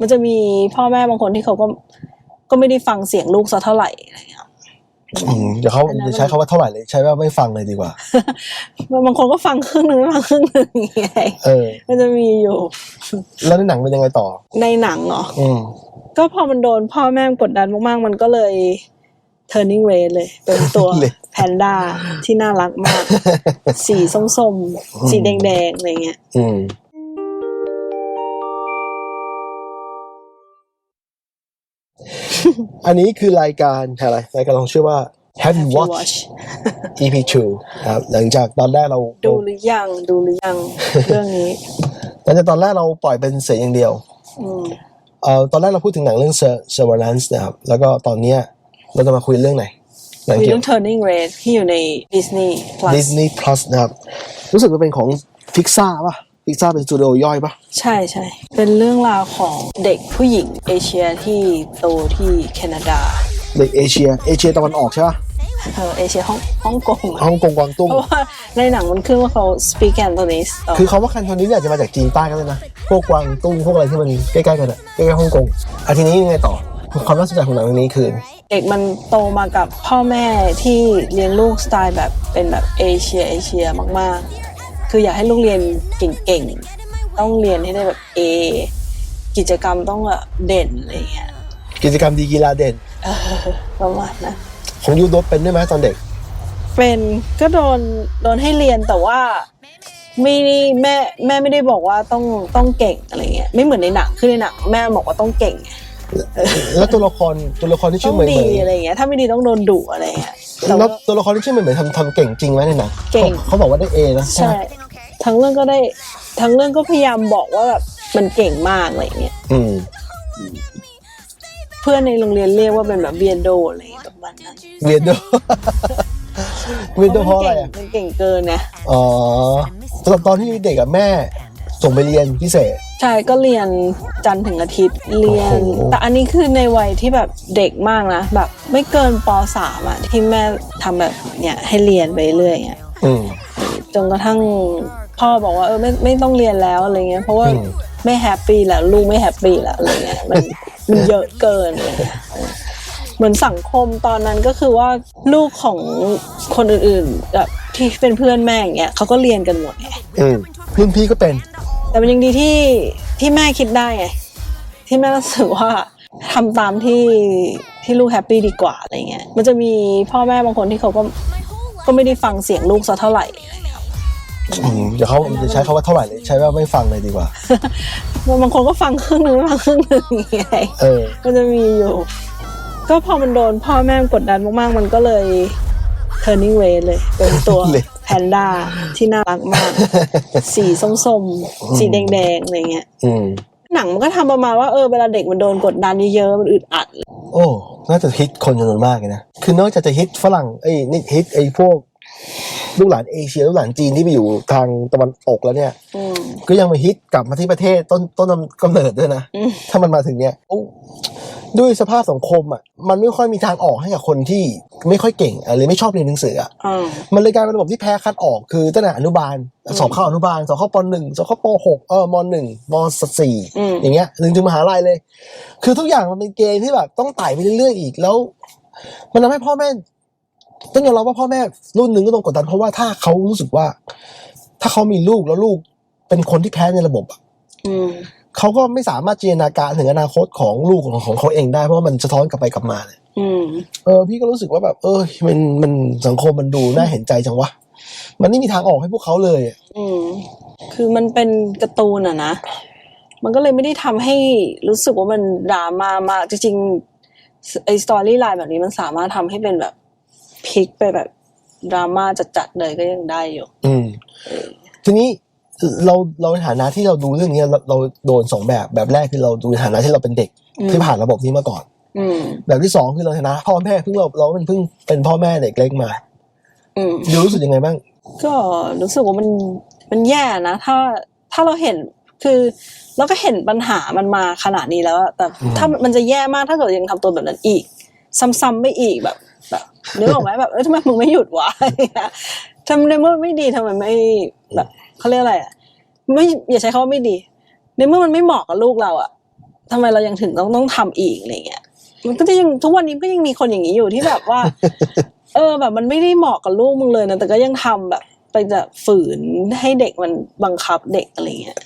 มันจะมีพ่อแม่บางคนที่เขาก็ก็ไม่ได้ฟังเสียงลูกสักเท่าไหร่อะไรเงี้ยอืมเดี๋ยวเขาอันนั้นจะใช้คำว่าเท่าไหร่เลย ใช้ว่าไม่ฟังเลยดีกว่า บางคนก็ฟังครึ่งหนึ่งไม่ฟังครึ่งหนึ่งอย่างเงี้ยเออ มันจะมีอยู่ แล้วในหนังเป็นยังไงต่อ ในหนังเหรออืมก็พอมันโดนพ่อแม่กดดันมากๆ มันก็เลย turning red เลย เป็นตัวเลยแพนด้าที่น่ารักมาก สีส้มๆ สีแดงๆอะไรเงี้ย อืมอันนี้คือรายการอะไรรายการเราชื่อว่า Have you Have you watched watch EP 2นะครับหลังจากตอนแรกเราดูหรือยังดูหรือยังเรื่องนี้หลังจากตอนแรกเราปล่อยเป็นเสียงอย่างเดียวอืมเอ่อตอนแรกเราพูดถึงหนังเรื่อง Sur- Surveillance นะครับแล้วก็ตอนเนี้ยเราจะมาคุยเรื่องไหนหนังมีเกี่ยเรื่วอง turning red ที่อยู่ใน Disney Plus Disney Plus นะครับรู้สึกว่าเป็นของ Pixar ป่ะ Pixar เป็นสตูดิโอย่อยป่ะใช่ใช่ เป็นเรื่องราวของเด็กผู้หญิงเอเชียที่โตที่แคนาดา เด็กเอเชีย เอเชียตะวันออกใช่ป่ะเออเอเชียฮ่องฮ่องกงอะฮ่องกงกวางตุ้ง เพราะว่าในหนังมันขึ้นว่าเขา speak Cantonese ต่อคือเขาว่าคันโทนี้เนี่ยอาจจะมาจากจีนใต้ก็ได้นะ พวกกวางตุ้งพวกอะไรที่มันใกล้ๆกันอะใกล้ๆฮ่องกงอะทีนี้ยังไงต่อ ความน่าสนใจของหนังเรื่องนี้คือ เด็กมันโตมากับพ่อแม่ที่เลี้ยงลูกสไตล์แบบเป็นแบบเอเชียเอเชียมากๆ คืออยากให้ลูกเรียนเก่งๆ ต้องเรียนให้ได้แบบเอกิจกรรมต้องแบบเด่นอะไรเงี้ยกิจกรรมดีกีฬาเด่นเออประมาณนั้นของยูโดเป็นด้วยไหมตอนเด็ก เป็นก็โดนโดนให้เรียนแต่ว่าไม่ได้แม่แม่ไม่ได้บอกว่าต้องต้องเก่งอะไรเงี้ยไม่เหมือนในหนังคือในหนังแม่บอกว่าต้องเก่งไงแล้วตัวละครตัวละครที่ต้ชื่อองเหมยดีเหมยอะไรเงี้ยถ้าไม่ดีต้องโดนดุอะไรเงี้ยแต่แล้วว่าตัวละครที่ชื่อเหมยเหมยทำทำเก่งจริงไหมในหนังเก่งขาเขาบอกว่าได้เอนะใช่ ทั้งเรื่องก็ได้ ทั้งเรื่องก็พยายามบอกว่าแบบมันเก่งมากอะไรเงี้ยอืมเพื่อนในโรงเรียนเรียกว่าเป็นแบบเบียนโดอะไรประมาณนั้นเวียนโดเวียนโดเพราะอะไรอะมันเก่งเกินนะอ๋อตอนตอนที่เด็กกับแม่ ส่งไปเรียนพิเศษ ใช่ก็เรียนจันทร์ถึงอาทิตย์เรียน โอ้โห แต่อันนี้คือในวัยที่แบบเด็กมากนะแบบ ไม่เกินปสามอะที่แม่ทำแบบเนี้ยให้เรียนไปเรื่อยเงี้ยอืมจนกระทั่ง พ่อบอกว่าเออไม่ไม่ต้องเรียนแล้วอะไรเงี้ยเพราะว่าอืมไม่แฮปปี้แล้วลูกไม่แฮปปี้แล้วอะไรเงี้ยมันมันเยอะเกินอะไรเลยเหมือนสังคมตอนนั้นก็คือว่าลูกของคนอื่นๆแบบที่เป็นเพื่อนแม่อย่างเงี้ยเขาก็เรียนกันหมดไงอืมรุ่นพี่ก็เป็น แต่มันยังดีที่ที่แม่คิดได้ไงที่แม่รู้สึกว่าทำตามที่ที่ลูกแฮปปี้ดีกว่าอะไรเงี้ยมันจะมีพ่อแม่บางคนที่เขาก็ก็ไม่ได้ฟังเสียงลูกสักเท่าไหร่ อะไรเงี้ยอืมเดี๋ยวเขาจะใช้คำว่าเท่าไหร่เลยใช้ว่าไม่ฟังเลยดีกว่าบางคนก็ฟังครึ่งหนึ่งไม่ฟังครึ่งหนึ่งอย่างเงี้ยเออมันจะมีอยู่ ก็พอมันโดนพ่อแม่กดดันมากๆ มันก็เลย turning red เลย เป็นตัวเลยแพนด้าที่น่ารักมาก สีส้มๆ สีแดงๆอะไรเงี้ยอืมหนังมันก็ทำประมาณว่าเออเวลาเด็กมันโดนกดดันเยอะๆมันอึดอัด โอ้น่าจะฮิตคนจำนวนมากเลยนะคือนอกจากจะฮิตฝรั่งไอ้ยนี่ฮิตไอ้พวก ลูกหลานเอเชียลูกหลานจีนที่ไปอยู่ทางตะวันตกแล้วเนี่ย อืม ก็ยังมาฮิตกลับมาที่ประเทศต้นต้นกำเนิดด้วยนะ อืม ถ้ามันมาถึงเนี้ยโอ้ด้วยสภาพสังคมอะมันไม่ค่อยมีทางออกให้กับคนที่ไม่ค่อยเก่งอะหรือไม่ชอบเรียนหนังสืออะอ่า มันเลยกลายเป็นระบบที่แพ้คัดออกคือตั้งแต่อนุบาล สอบเข้าอนุบาลสอบเข้าปหนึ่งสอบเข้าปหกเออมหนึ่งมสี่อืม อย่างเงี้ยถึงถึงมหาลัยเลย คือทุกอย่างมันเป็นเกณฑ์ที่แบบต้องไต่ไปเรื่อยๆอีกแล้ว มันทำให้พ่อแม่ ต้องยอมรับว่าพ่อแม่รุ่นหนึ่งก็ต้องกดดันเพราะว่าถ้าเขารู้สึกว่า ถ้าเขามีลูกแล้วลูกเป็นคนที่แพ้ในระบบอะอืมเขาก็ไม่สามารถจินตนาการถึงอนาคตของลูกของของเขาเองได้เพราะว่ามันสะท้อนกลับไปกลับมาเนี่ยอืมเออ พี่ก็รู้สึกว่าแบบ เออมันมันสังคมมันดูน่าเห็นใจจังวะมันไม่มีทางออกให้พวกเขาเลยอะอืมคือมันเป็นการ์ตูนอะนะมันก็เลยไม่ได้ทำให้รู้สึกว่ามันดราม่ามากจริงๆไอ้สตอรี่ไลน์แบบนี้มันสามารถทำให้เป็นแบบ พลิกไปแบบดราม่าจัดๆเลยก็ยังได้อยู่ อืมทีนี้เราเราในฐานะที่เราดูเรื่องนี้เราเราโดนสองแบบแบบแรกคือเราดูในฐานะที่เราเป็นเด็กอืมที่ผ่านระบบนี้มาก่อนอืมแบบที่สองคือเราในฐานะพ่อแม่เพิ่งเราเราเป็นเพิ่งเป็นพ่อแม่เด็กเล็กมาอืมยูรู้สึกยังไงบ้าง ก็รู้สึกว่ามันมันแย่นะ ถ้าถ้าเราเห็นคือเราก็เห็นปัญหามันมาขนาดนี้แล้วอะแต่อืมถ้ามันจะแย่มากถ้าเกิดยังทำตัวแบบนั้นอีก ซ้ำๆไม่อีกแบบ แบบนึกออกไหมแบบเออทำไมมึงไม่หยุดวะทำในเมื่อไม่ดีทำไมไม่แบบเขาเรียกอะไรอะไม่อย่าใช้คำว่าไม่ดี ในเมื่อมันไม่เหมาะกับลูกเราอะทำไมเรายังถึงต้องต้องทำอีกอะไรเงี้ยมันก็จะยังทุกวันนี้ก็ยังมีคนอย่างนี้อยู่ที่แบบว่า เออ แบบมันไม่ได้เหมาะกับลูกมึงเลยนะแต่ก็ยังทำแบบ ไปจะฝืนให้เด็กมันบังคับเด็กอะไรเงี้ย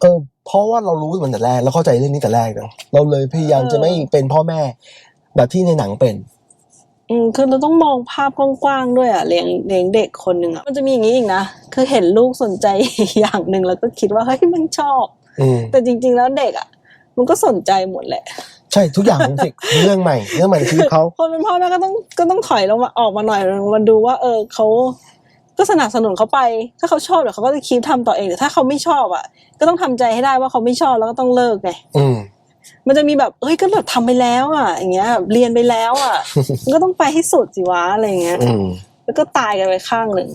เออเพราะว่าเรารู้มันแต่แรกเราเข้าใจเรื่องนี้แต่แรกเนอะเราเลยพยายามจะไม่เป็นพ่อแม่ แบบที่ในหนังเป็น อืมคือเราต้องมองภาพกว้างๆด้วยอะเลี้ยงเลี้ยงเด็กคนหนึ่งอะมันจะมีอย่างนี้อีกนะคือเห็นลูกสนใจอย่างหนึ่งแล้วก็คิดว่าเฮ้ยมันชอบ อืมแต่จริง ๆ แล้วเด็กอะมันก็สนใจหมดแหละ ใช่ทุกอย่างมันสิเรื่องใหม่เรื่องใหม่ในชีวิตเขาคนเป็นพ่อแม่ก็ต้องก็ต้องถอยลงมาออกมาหน่อยมาดูว่า เออเขาก็สนับสนุนเขาไป ถ้าเขาชอบเดี๋ยวเขาก็จะคิดทำต่อเองแต่ถ้าเขาไม่ชอบอะ ก็ต้องทำใจให้ได้ว่าเขาไม่ชอบแล้วก็ต้องเลิกไงอืม มันจะมีแบบเฮ้ยก็แบบทำไปแล้วอะอย่างเงี้ยแบบเรียนไปแล้วอะมันก็ต้องไปให้สุดสิวะอะไรเงี้ยอืมแล้วก็ตายกันไปข้างหนึ่ง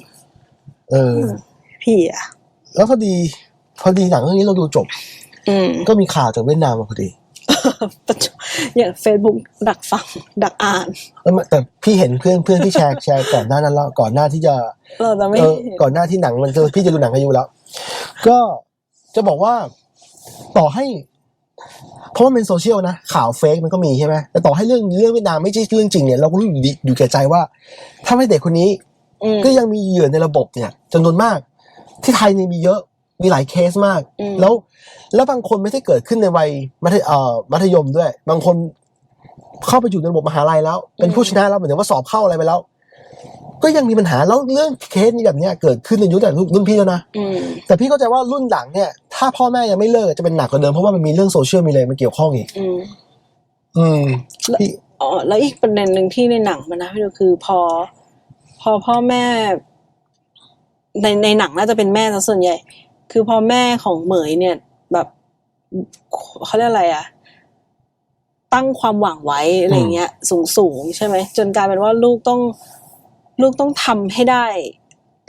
เออ พี่อะ แล้วพอดี พอดีหนังเรื่องนี้เราดูจบอืมก็มีข่าวจากเวียดนามมาพอดีปัจจุอย่างเฟซบุ๊กดักฟัง ดักอ่านแล้วมันแต่พี่เห็นเพื่อนเพื่อนที่แชร์แชร์ก่อนหน้านั้นแล้วก่อนหน้าที่จะเราจะไม่เออก่อนหน้าที่หนังมันจะพี่จะดูหนังอายุแล้ว ก็จะบอกว่าต่อให้ เพราะว่าเป็นโซเชียลนะ ข่าวเฟกมันก็มีใช่ไหมแต่ต่อให้เรื่องเรื่องเวียดนามไม่ใช่เรื่องจริงเนี่ยเราก็รู้อยู่ดีอยู่แก่ใจว่า ถ้าไม่เด็กคนนี้อืม ก็ยังมีเหยื่อในระบบเนี่ยจำนวนมาก ที่ไทยเนี่ยมีเยอะมีหลายเคสมาก อืม แล้ว แล้วบางคนไม่ได้เกิดขึ้นในวัยมัธยเอ่อมัธยมด้วย บางคนเข้าไปอยู่ในระบบมหาลัยแล้ว เป็นผู้ชนะแล้วเหมือนว่าสอบเข้าอะไรไปแล้ว ก็ยังมีปัญหาแล้วเรื่องเคสนี้แบบเนี้ยเกิดขึ้นในยุคแต่รุ่นพี่แล้วนะอืมแต่พี่เข้าใจว่ารุ่นหลังเนี่ย ถ้าพ่อแม่ยังไม่เลิกจะเป็นหนักกว่าเดิมเพราะว่ามันมีเรื่องโซเชียลมีอะไรมาเกี่ยวข้องอีกอืมอืมพี่อ๋อแล้วอีกประเด็นหนึ่งที่ในหนังมันนะพี่ดูคือพอ พอพ่อแม่ ในในหนังน่าจะเป็นแม่ซะส่วนใหญ่ คือพอแม่ของเหมยเนี่ย แบบเขาเรียกอะไรอะตั้งความหวังไว้อะไรเงี้ย สูงสูงๆใช่ไหมจนกลายเป็นว่าลูกต้อง ลูกต้องทำให้ได้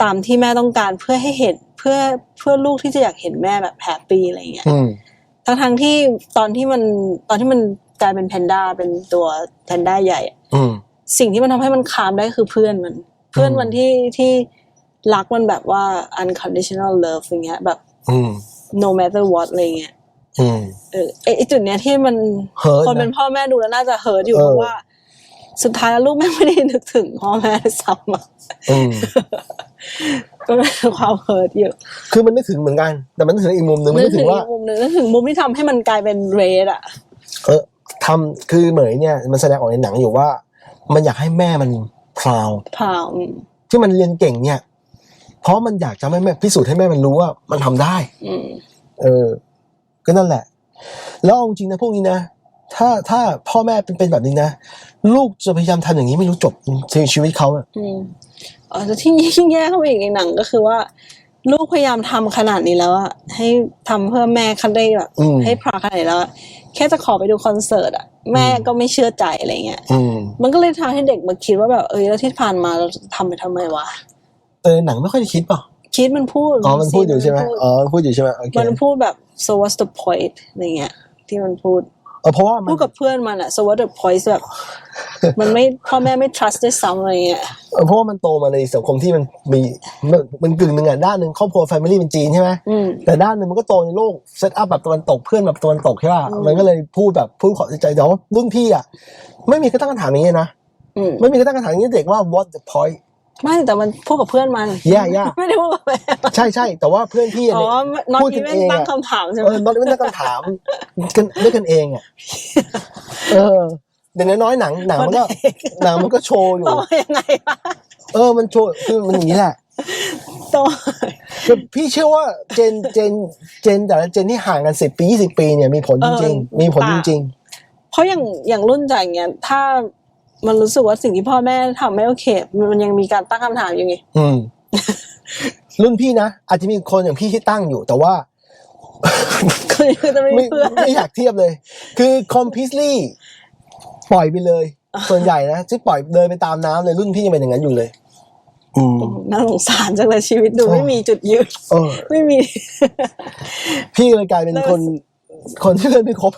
ตามที่แม่ต้องการเพื่อให้เห็นเพื่อเพื่อลูกที่จะอยากเห็นแม่แบบแฮปปี้อะไรเงี้ยอืมทั้งทั้งๆที่ตอนที่มันตอนที่มันกลายเป็นแพนด้าเป็นตัวแพนด้าใหญ่อะอืมสิ่งที่มันทำให้มันคามได้คือเพื่อนมัน เพื่อนมันที่ที่รักมันแบบว่า unconditional love อย่างเงี้ย แบบอืม no matter what อะไรเงี้ยอืมเออไอไอจุดเนี้ยที่มัน hurt คนเป็นนะพ่อแม่ดูแล้วน่าจะเฮิร์ตอยู่เออเพราะว่า สุดท้ายแล้วลูกแม่งไม่ได้นึกถึงพ่อแม่ด้วยซ้ำอะอืมก็เป็นความเฮิร์ตอยู่คือมันนึกถึงเหมือนกัน แต่มันนึกถึงอีกมุมหนึ่งมันนึนึกกถึถึงงว่าอีกมุมหนึ่งนึกถึงมุมที่ทำให้มันกลายเป็นเรดอะเออทำคือเหมยเนี่ยมันแสดงออกในหนังอยู่ว่า มันอยากให้แม่มันพราวพาวอืมที่มันเรียนเก่งเนี่ย เพราะมันอยากจะให้แม่พิสูจน์ให้แม่มันรู้ว่ามันทำได้อืมเออ ก็นั่นแหละ แล้วเอาจริงนะพวกนี้นะ ถ้าถ้าพ่อแม่เป็นเป็นแบบนี้นะ ลูกจะพยายามทำอย่างนี้ไม่รู้จบในชีวิตเขาอะอืมอ๋อแต่ที่ยิ่งแย่เข้าไปอีกในหนังก็คือว่า ลูกพยายามทำขนาดนี้แล้วอะให้ทำเพื่อแม่คันได้แบบ อืมให้พราขนาดนี้แล้วอะแค่จะขอไปดูคอนเสิร์ตอะแม่ก็ไม่เชื่อใจอะไรเงี้ย อืมมันก็เลยทำให้เด็กมาคิดว่าแบบเออแล้วที่ผ่านมาเราจะทำไปทำไมวะเออหนังไม่ค่อยได้คิดเปล่ะคิดมันพูดอ๋อมันพูดอยู่ใช่ไหมนพูดอ๋อมันพูดอยู่ใช่ไหมโอเคมันพูดแบบ so what's the point อะไรเงี้ยที่มันพูดเออเพราะว่ามันพูดกับเพื่อนมันอะ so what's the point แบบมันไม่พ่อแม่ไม่ trust ด้วยซ้ำอะไรเงี้ยเออเพราะว่ามันโตมาในสังคมที่มันมีมันมันกึ่งหนึ่งอะด้านหนึ่งครอบครัวแฟมิลี่เป็นจีนใช่ไหมอืม แต่ด้านหนึ่งมันก็โตในโลกเซตอัพแบบตะวันตกเพื่อนแบบตะวันตกใช่ป่ะอืม มันก็เลยพูดแบบพูดขอใจแต่ว่ารุ่นพี่อะไม่มีกระตั้งคำถามอย่างนี้นะอืม ไม่มีกระตั้งคำถามอย่างนี้เด็กว่า what the point ไม่แต่มันพูดกับเพื่อนมันแย่แย่ไม่ได้พูดกับแม่ใช่ใช่แต่ว่าเพื่อนพี่อะอ๋อเนี่ยน็อตพูดกันี้นแม่งเองตั้งอะคำถามใช่ไหมเออน็อตไม่ตั้งคำถามกันด้วยกันเองอะเออเดี๋ยวน้อยๆหนังหนังมันก็หนังมันก็โชว์อยู่โตยังไงวะเออมันโชว์คือมันอย่างนี้แหละโตคือพี่เชื่อว่าเจนเจนเจนแต่ละเจนที่ห่างกันสิบปียี่สิบปีเนี่ยมีผลจริงๆมีผลจริงเพราะอย่างอย่างรุ่นจากอย่างเงี้ยถ้า มันรู้สึกว่าสิ่งที่พ่อแม่ทำไม่โอเค มันยังมีการตั้งคำถามอยู่ไงๆอืมรุ่นพี่นะอาจจะมีคนอย่างพี่ที่ตั้งอยู่ แต่ว่าคือจะไม่ไม่มีเพื่อนไม่อยากเทียบเลย คือ completely ปล่อยไปเลย ส่วนใหญ่นะที่ปล่อยเดินไปตามน้ำเลยรุ่นพี่ยังเป็นอย่างนั้นอยู่เลยอืมน่าสงสารจังเลยชีวิตดูโอ้ไม่มีจุดยืนเออไม่มี พี่เลยกลายเป็นคนคนที่เพื่อนไม่ครบ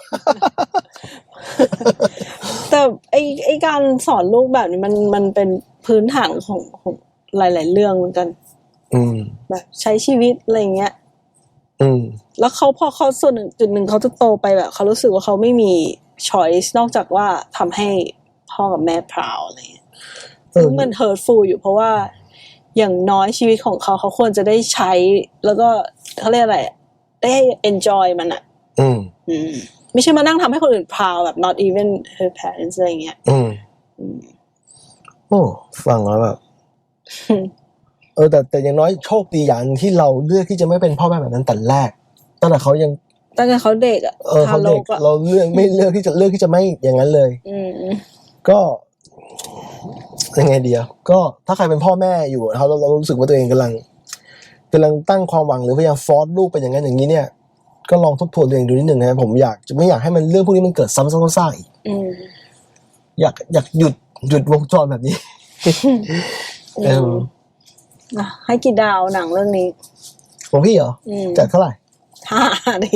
แต่ไอไอการสอนลูกแบบนี้มันมันเป็นพื้นฐานของของหลาย ๆ เรื่องเหมือนกัน อืมแบบใช้ชีวิตอะไรอย่างเงี้ย อืม แล้วเขาพอเขาส่วนหนึ่งจุดหนึ่งเขาจะโตไปแบบเขารู้สึกว่าเขาไม่มี choice นอกจากว่าทำให้พ่อกับแม่ proud อะไรเงี้ยเออซึ่งมัน hurtful อยู่เพราะว่าอย่างน้อยชีวิตของเขาเขาควรจะได้ใช้ แล้วก็เขาเรียกอะไรอะได้ enjoy มันอะ อืม อืม ไม่ใช่มานั่งทำให้คนอื่น proud แบบ not even her parents อะไรเงี้ย อืมอืมโอ้ฟังแล้วแบบอืมเออแต่แต่อย่างน้อยโชคดีอย่างที่เราเลือกที่จะไม่เป็นพ่อแม่แบบนั้นแต่แรกตั้งแต่เขายังตั้งแต่เขาเด็กอะเออเขาเด็กทารอะเราเลือกไม่เลือกที่จะเลือกที่จะไม่อย่างนั้นเลยอืมก็ยังไงดีอะก็ถ้าใครเป็นพ่อแม่อยู่นะครับเราเรารู้สึกว่าตัวเองกำลังกำลังตั้งความหวังหรือพยายามฟอร์สลูกเป็นอย่างนั้นอย่างนี้เนี่ย ก็ลองทบทวนตัวเองดูนิดหนึ่งนะผมอยากจะไม่อยากให้มันเรื่องพวกนี้มันเกิดซ้ำซ้ำซากๆอีกอืมอยากอยากหยุดหยุดวงจรแบบนี้เอออะให้กี่ดาวหนังเรื่องนี้ ของพี่เหรออืมจากเท่าไหร่ห้าดิ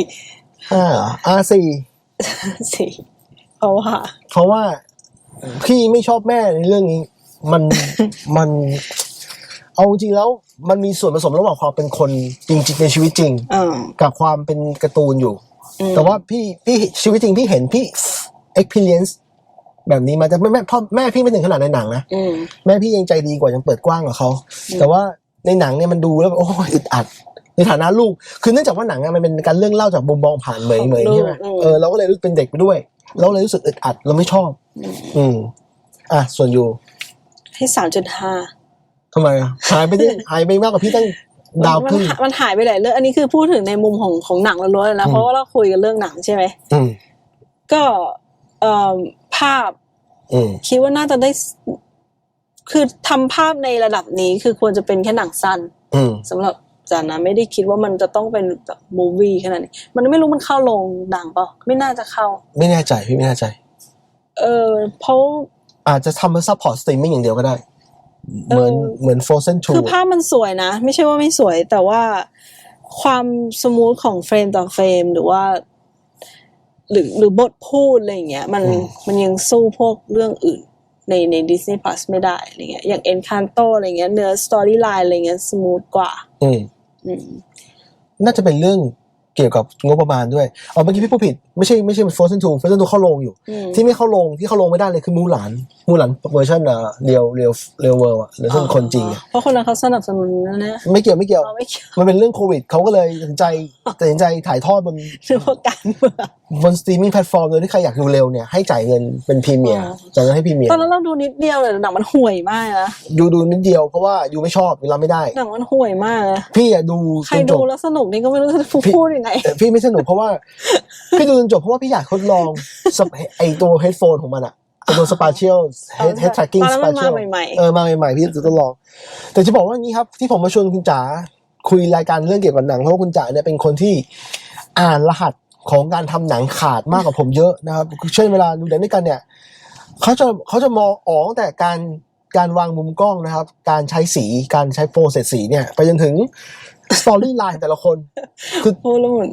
ห้าอาสี่สี่เพราะว่าเพราะว่าพี่ไม่ชอบแม่ในเรื่องนี้ มัน มัน เอาจริงๆแล้ว มันมีส่วนผสมระหว่างความเป็นคนจริงๆในชีวิตจริง เออ กับความเป็นการ์ตูนอยู่ อืม แต่ว่าพี่พี่ชีวิตจริงพี่เห็นพี่ experience แบบนี้มาแต่แม่แม่พ่อแม่พี่ไม่ถึงขนาดในหนังนะ อืม แม่พี่ยังใจดีกว่ายังเปิดกว้างกว่าเขาแต่ว่าในหนังเนี่ยมันดูแล้วแบบโอ้ยอึดอัด ในฐานะลูก คือเนื่องจากว่าหนังอะมันเป็นการเรื่องเล่าจากมุมมองผ่านเหมยเหมยใช่ไหมเออเราก็เลยรู้สึกเป็นเด็กไปด้วย เราเลยรู้สึกอึดอัดเราไม่ชอบ อืม อะส่วนอยู่ให้สามจุดห้า ทำไมอะหายไปได้หายไปมากกว่าพี่ตั้งดาวครึ่ง มันหายไปหลายเรื่องอันนี้คือพูดถึงในมุมของของหนังล้วนๆเลยนะอืม เพราะว่าเราคุยกันเรื่องหนังใช่ไหมอืมก็เอ่อภาพอืมคิดว่าน่าจะได้คือทำภาพในระดับนี้คือควรจะเป็นแค่หนังสั้นอืมสำหรับจานะไม่ได้คิดว่ามันจะต้องเป็นแบบมูวี่ขนาดนี้มันไม่รู้มันเข้าโรงหนังเปล่าไม่น่าจะเข้า ไม่แน่ใจพี่ไม่แน่ใจ เออเพราะอาจจะทำเป็นซัพพอร์ตสตรีมมิ่งอย่างเดียวก็ได้ เหมือนเออเหมือน Frozen 2คือภาพมันสวยนะ ไม่ใช่ว่าไม่สวย แต่ว่าความสมูทของเฟรมต่อเฟรมหรือว่า หรือหรือบทพูดอะไรอย่างเงี้ย มันอืมมันยังสู้พวกเรื่องอื่นในใน Disney Plus ไม่ได้อะไรเงี้ยอย่าง Encanto อะไรเงี้ยเนื้อสตอรี่ไลน์อะไรเงี้ยสมูทกว่า อืมอืมน่าจะเป็นเรื่องเกี่ยวกับงบประมาณด้วยอ๋อเมื่อกี้พี่พูดผิดไม่ใช่ไม่ใช่ Frozen 2 Frozen 2เข้าโรงอยู่อืมที่ไม่เข้าโรงที่เข้าโรงไม่ได้เลยคือมูหลานมูหลานเวอร์ชันอะเรียวเรียวเรียวเวิร์อะหรือเรื่องคนจริงอะเพราะคนนั้นเขาสนับสนุนนะเนี่ยไม่เกี่ยวไม่เกี่ยวเราไม่เกี่ยว มันเป็นเรื่องโควิดเขาก็เลยตัดสินใจตัดสินใจถ่ายทอดบนเรื่องพวกการเมืองบนสตรีมมิ่งแพลตฟอร์มโดยที่ใครอยากดูเร็วเนี่ยให้จ่ายเงินเป็นพรีเมียร์อ๋อจ่ายเงินให้พรีเมียร์ตอนนั้นเราดูนิดเดียวเลยหนังมันห่วยมากนะดูดูนิดเดียวเพราะว่ายูไม่ชอบเวลาไม่ได้หนังมันห่วยมากนะพี่อะดูใครจนจดูบแล้วสนุกนี่ก็ไม่รู้จะพูดยังไงแต่พี่ไม่สนุกเพราะว่า พี่ดูจนจบเพราะว่าพี่อยากทดลองสเปไอตัวเฮดโฟนของมันอะไอตัวสปาเชียลเฮดเฮดทร็กกิ้งตอนนั้สนปามันเชียลมาใหม่ๆเออมาใหม่ๆพี่จะทดลอง แต่จะบอกว่างี้ครับ ที่ผมมาชวนคุณจ๋าคุยรายการเรื่องเกี่ยวกับหนังเพราะว่าคุณจ๋าเนี่ยเป็นคนที่อ่านรหัสของการทำหนังขาดมากกว่าผมเยอะนะครับเช่นเวลาดูหนังด้วยกันเนี่ยเขาจะเขาจะมองออกตั้งแต่การการวางมุมกล้องนะครับ การใช้สีการใช้โปรเซสสีเนี่ย ไปจนถึง สตอรี่ไลน์แต่ละคน คือพูดแล้วเหมือน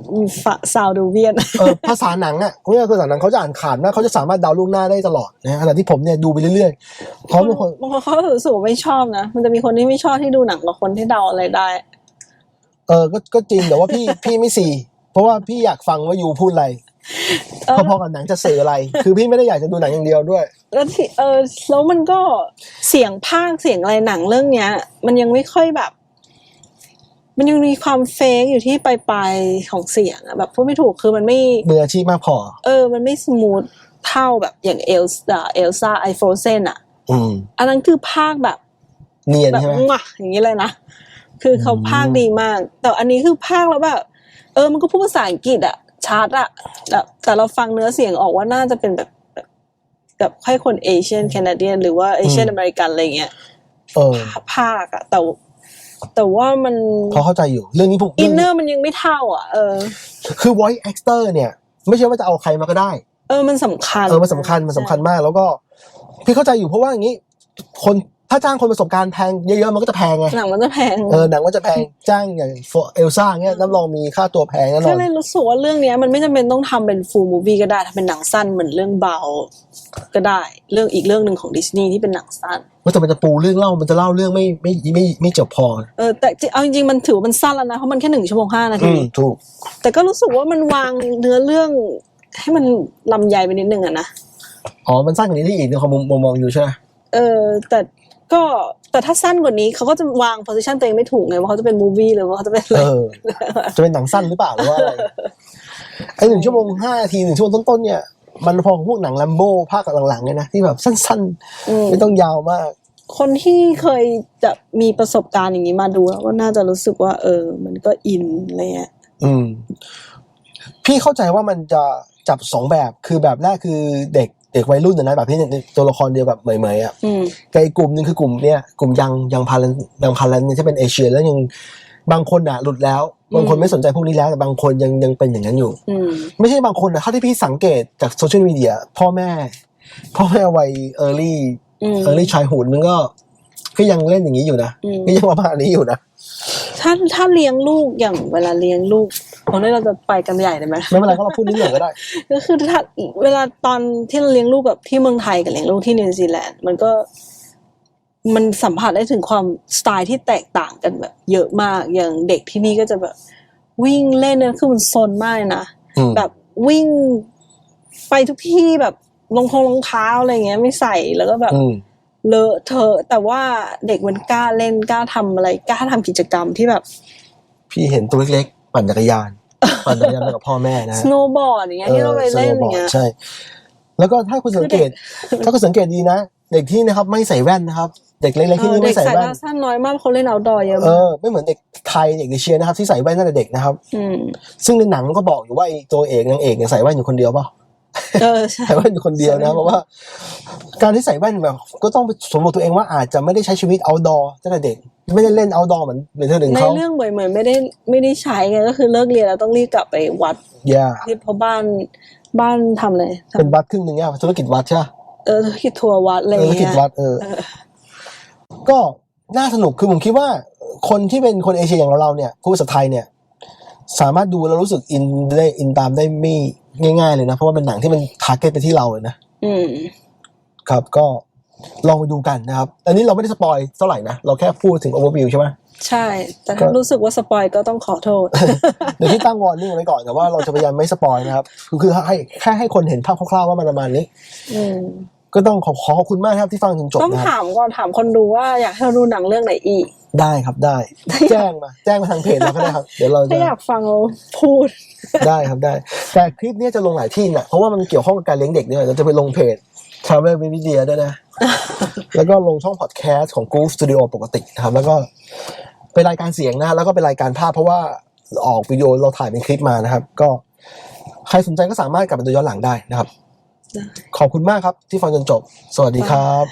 ซาวดูเวียนเออภาษาหนังอะเขาเรียกว่าภาษาหนังเขาจะอ่านขาดมากเขาจะสามารถเดาล่วงหน้าได้ตลอดนะฮะขณะที่ผมเนี่ยดูไปเรื่อยๆเขาเป็นคนบางคนเขารู้สึกว่าไม่ชอบนะมันจะมีคนที่ไม่ชอบที่ดูหนังกับคนที่เดาอะไรได้ เออก็ก็จริงแต่ว่าพี่พี่ไม่สีเพราะว่าพี่อยากฟังว่ายูพูดอะไรเออพอๆกับหนังจะสื่ออะไร คือพี่ไม่ได้อยากจะดูหนังอย่างเดียวด้วย แล้วที่เออแล้วมันก็เสียงภาคเสียงอะไรหนังเรื่องเนี้ย มันยังไม่ค่อยแบบ มันยังมีความเฟกอยู่ที่ปลายๆของเสียงอะแบบพูดไม่ถูกคือมันไม่มืออาชีพมากพอ เออ มันไม่สมูทเท่าแบบอย่างเอลซ่าเอลซ่าไอโฟเซนอะอืมอันนั้นคือภาคแบบเนียนแบบใช่ไหมงะอย่างนี้เลยนะ คือเขาอืมภาคดีมาก แต่อันนี้คือภาคแล้วแบบเออ มันก็พูดภาษาอังกฤษอะชัดอะแต่แต่เราฟังเนื้อเสียงออกว่าน่าจะเป็นแบบแบบแบบให้คนเอเชียนแคนาเดียนหรือว่าเอเชียนอเมริกันอะไรเงี้ยเออภาคอะแต่ แต่ว่ามันพอเข้าใจอยู่ เรื่องนี้ผมอินเนอร์มันยังไม่เท่าอะเออ คือ voice actor เนี่ย ไม่ใช่ว่าจะเอาใครมาก็ได้ เออมันสำคัญ เออมันสำคัญมันสำคัญมาก แล้วก็ พี่เข้าใจอยู่เพราะว่าอย่างนี้ คน ถ้าจ้างคนประสบการณ์แพงเยอะๆมันก็จะแพงไงหนังมันจะแพงเออหนังก็จะแพงจ้างอย่างเอลซ่าเงี้ยรับรองมีค่าตัวแพงแน่นก็อนเลยรู้สึกว่าเรื่องเนี้ยมันไม่จำเป็นต้องทำเป็นฟูลมูวี่ก็ได้ถ้าเป็นหนังสั้นเหมือนเรื่องเบาก็ได้ เรื่องอีกเรื่องหนึ่งของดิสนีย์ที่เป็นหนังสั้นว่าแต่มันจะปูเรื่องเล่ามันจะเล่าเรื่องไม่ไม่ไม่ไม่ไม่จบพอเออแต่จริงเอาจริงๆมันถือว่ามันสั้นแล้วนะเพราะมันแค่หนึ่งชั่วโมงห้านาอืทีมถูกแต่ก็รู้สึกว่ามันวางเนื้อเรื่องให้มันลำใหญ่ไปนิดนึงอะนะอ๋อมันสร้างอย่างนี้ได้อีกในความมุมมองอยู่ใช่ไหมเออแต่ ก็แต่ถ้าสั้นกว่านี้เขาก็จะวางโพสิชันตัวเองไม่ถูกไงว่าเขาจะเป็นมูวี่หรือว่าเขาจะเป็นอะไรเออ จะเป็นหนังสั้นหรือเปล่าหรือว่าอะไรไอหนึ่งชั่วโมงห้านาทีหนึ่งชั่วโมงต้นๆเนี่ย มันพอกับพวกหนังแลมโบ้ภาคหลังๆเนี่ยนะที่แบบสั้นอืมๆไม่ต้องยาวมาก คนที่เคยจะมีประสบการณ์อย่างนี้มาดูแล้วก็น่าจะรู้สึกว่า เออ มันก็อินอะไรเงี้ยอืม พี่เข้าใจว่ามันจะจับสองแบบคือแบบแรกคือเด็ก เด็กวัยรุ่นนะนะแบบที่ในตัวละครเดียวแบบเหมยๆอะอืมกับอีกกลุ่มหนึ่งคือกลุ่มเนี่ยกลุ่มยังยังพาลันยังพาลันเนี่ยที่เป็นเอเชียแล้วยังบางคนอะหลุดแล้วบางคนไม่สนใจพวกนี้แล้วแต่บางคนยังยังเป็นอย่างนั้นอยู่อืมไม่ใช่บางคนนะเท่าที่พี่สังเกตจากโซเชียลมีเดียพ่อแม่ พ่อแม่วัยเออร์ลี่อืมเออร์ลี่ชายหูดมันก็ ก็ยังเล่นอย่างนี้อยู่นะอืมก็ยังประมาณนี้อยู่นะถ้าถ้าเลี้ยงลูกอย่างเวลาเลี้ยงลูก ตอนนี้เราจะไปกันใหญ่เลยไหมไม่เป็นไรก็เราพูดนิดหน่อยก็ได้ก็คือถ้าเวลาตอนที่เราเลี้ยงลูกกับที่เมืองไทยกับเลี้ยงลูกที่นิวซีแลนด์มันก็มันสัมผัสได้ถึงความสไตล์ที่แตกต่างกันแบบ เยอะมากอย่างเด็กที่นี่ก็จะแบบ วิ่งเล่นนั่นคือมันซนมากเลยนะอืมแบบวิ่งไปทุกที่แบบรองทงรองเท้าอะไรเงี้ย ไม่ใส่แล้วก็แบบอืมเลอะเทอะแต่ว่าเด็กมันกล้าเล่นกล้าทำอะไรกล้าทำกิจกรรมที่แบบ พี่เห็นตัวเล็กๆปั่นจักรยาน ปั่นจักรยานไปกับพ่อแม่นะสโนว์บอร์ดอย่างเงี้ยที่เราไปเล่นอย่างเงี้ยใช่ แล้วก็ถ้าคุณสังเกต ถ้าคุณสังเกตดีนะ เด็กที่นะครับไม่ใส่แว่นนะครับ เด็กเล็กๆที่เออนี่เด็ไม่กใส่สายแว่นตาสั้นน้อยมากเขาเล่นเอาดอเยอะเอมากอไม่เหมือนเด็กไทยเด็กเอเชียนะครับที่ใส่แว่นตั้งแต่เด็กนะครับอืมซึ่งในหนังมันก็บอกอยู่ว่าไอ้ตัวเอกนางเอกเนี่ยใส่แว่นอยู่คนเดียวเปล่า เออใช่ ใส่แว่นอยู่คนเดียวนะเพราะว่า การที่ใส่แว่นแบบ ก็ต้องไปสมมติตัวเองว่าอาจจะไม่ได้ใช้ชีวิต outdoor ตั้งแต่เด็ก ไม่ได้เล่น outdoor เหมือนเหมือนเธอหนึ่งในเขาเรื่องเหมือนเหมือนไม่ได้ไม่ได้ใช้ไงก็คือเลิกเรียนแล้วต้องรีบกลับไปวัดอย่าที่เพราะบ้านบ้านทำอะไรทเป็นวัดครึ่งหนึ่งเนี่ยธุรกิจวัดใช่ปะำเออธุรกิจทัวร์วัดอะไรอเออย่างธุรกิเงี้จยวัดเออ ก็น่าสนุกคือผมคิดว่าคนที่เป็นคนเอเชียอย่างเราๆเนี่ยพูดภาษาไทยเนี่ย สามารถดูแล้วรู้สึกอินได้อินตามได้ไม่ ง่ายๆเลยนะ เพราะว่าเป็นหนังที่มันทาร์เก็ตไปที่เราเลยนะอืมครับก็ลองไปดูกันนะครับ อันนี้เราไม่ได้สปอยเท่าไหร่นะ เราแค่พูดถึงโอเวอร์วิวใช่ไหมใช่ แต่ถ้าก็รู้สึกว่าสปอยก็ต้องขอโทษ เดี๋ยวที่ตั้งวอร์นิ่งไว้ก่อนแต่ว่าเราจะพยายามไม่สปอยนะครับ คือคือให้แค่ให้คนเห็นภาพคร่าวๆว่ามันประมาณนี้ อืมก็ต้องขอขอขอบคุณมากครับที่ฟังจนจบต้องนะครับถามก่อนถามคนดูว่าอยากให้เราดูหนังเรื่องไหนอีก ได้ครับได้ แจ้งมา แจ้งมาทางเพจเราก็ได้ครับ เดี๋ยวเราจะถ้าอยากฟังเราพูด ได้ครับได้ แต่คลิปเนี้ยจะลงหลายที่นะเพราะว่ามันเกี่ยวข้องกับการเลี้ยงเด็กด้วยเราจะไปลงเพจ Travel with Media ด้วยนะ แล้วก็ลงช่องพอดแคสต์ของ Groove Studio ปกตินะครับ แล้วก็เป็นรายการเสียงนะ แล้วก็เป็นรายการภาพเพราะว่าออกวิดีโอเราถ่ายเป็นคลิปมานะครับ ก็ใครสนใจก็สามารถกลับไปดูย้อนหลังได้นะครับได้ขอบคุณมากครับที่ฟังจนจบ สวัสดีครับ